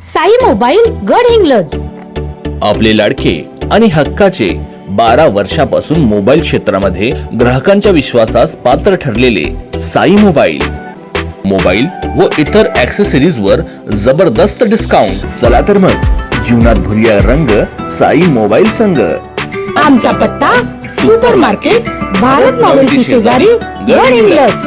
Sai mobile गड हिंग्लज. आपले लाडके आणि हक्काचे बारा वर्षापासून मोबाईल क्षेत्रामध्ये ग्राहकांच्या विश्वासास पात्र ठरलेले साई मोबाईल. मोबाईल व इतर ऍक्सेसरीज वर जबरदस्त डिस्काउंट चला तर मग जीवनात भुरिया रंग साई मोबाईल संघ आमचा पत्ता सुपर मार्केट भारत नॉवेल्टी शेजारी गड हिंग्लज.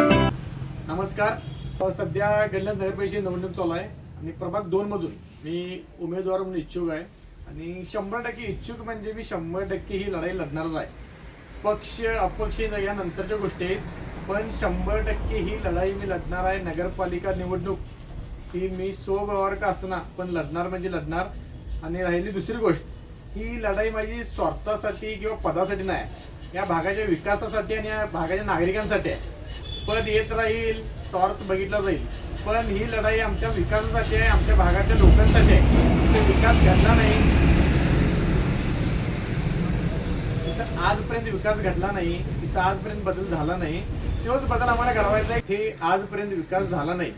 नमस्कार. सध्या नगर परिषद निवडणूक चालू आहे. आणि प्रभाग दोनमधून मी उमेदवार म्हणून इच्छुक आहे. आणि शंभर टक्के इच्छुक म्हणजे मी शंभर टक्के ही लढाई लढणारच आहे. पक्ष अपक्ष या नंतरच्या गोष्टी आहेत. पण शंभर टक्के ही लढाई मी लढणार आहे. नगरपालिका निवडणूक ही मी स्वव्यवहार का असणार पण लढणार म्हणजे लढणार. आणि राहिली दुसरी गोष्ट ही लढाई माझी स्वार्थासाठी किंवा पदासाठी नाही. या भागाच्या विकासासाठी आणि या भागाच्या नागरिकांसाठी आहे. पद येत राहील स्वार्थ बघितला जाईल. पण ही लढाई आमच्या विकासासाठी आहे आमच्या भागाच्या लोकांसाठी आहे. तो विकास घडला नाही. तिथं आजपर्यंत विकास घडला नाही तिथं आजपर्यंत बदल झाला नाही. तोच बदल आम्हाला घडवायचा आहे. ते आजपर्यंत विकास झाला नाही.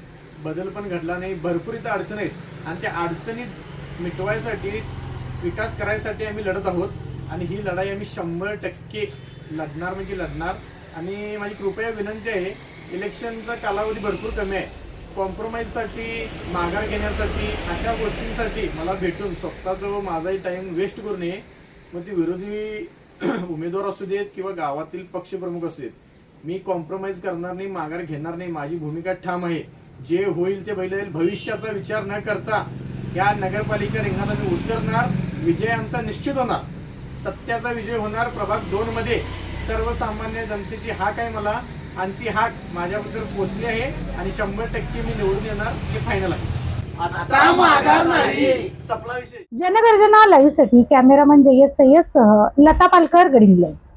बदल पण घडला नाही. भरपूर इथं अडचणी आहेत. आणि त्या अडचणी मिटवायसाठी विकास करायसाठी आम्ही लढत आहोत. आणि ही लढाई आम्ही शंभर टक्के लढणार म्हणजे लढणार. आणि माझी कृपया विनंती आहे इलेक्शनचा कालावधी भरपूर कमी आहे. कॉम्प्रोमाइजसाठी माघार घेण्यासाठी अशा गोष्टींसाठी मला भेटून स्वतःचा माझाही टाइम वेस्ट करू नये. मग ती विरोधी उमेदवार असू देत किंवा गावातील पक्षप्रमुख असू देत मी कॉम्प्रोमाइज करणार नाही माघार घेणार नाही. माझी भूमिका ठाम आहे. जे होईल ते बैल भविष्याचा विचार न करता या नगरपालिका रिंगणात आम्ही उतरणार. विजय आमचा निश्चित होणार. सत्याचा विजय होणार. प्रभाग दोन मध्ये सर्वसामान्य जनतेची हाक आहे मला. आणि ती हाक माझ्याबद्दल पोहोचली आहे आणि शंभर टक्के मी निवडून येणार हे फायनल आहे. आता माघार नाही. सपला विषय. जनगर्जना लाईव्हसाठी कॅमेरामन जय्यद सय्यद सह लता पालकर गड हिंग्लज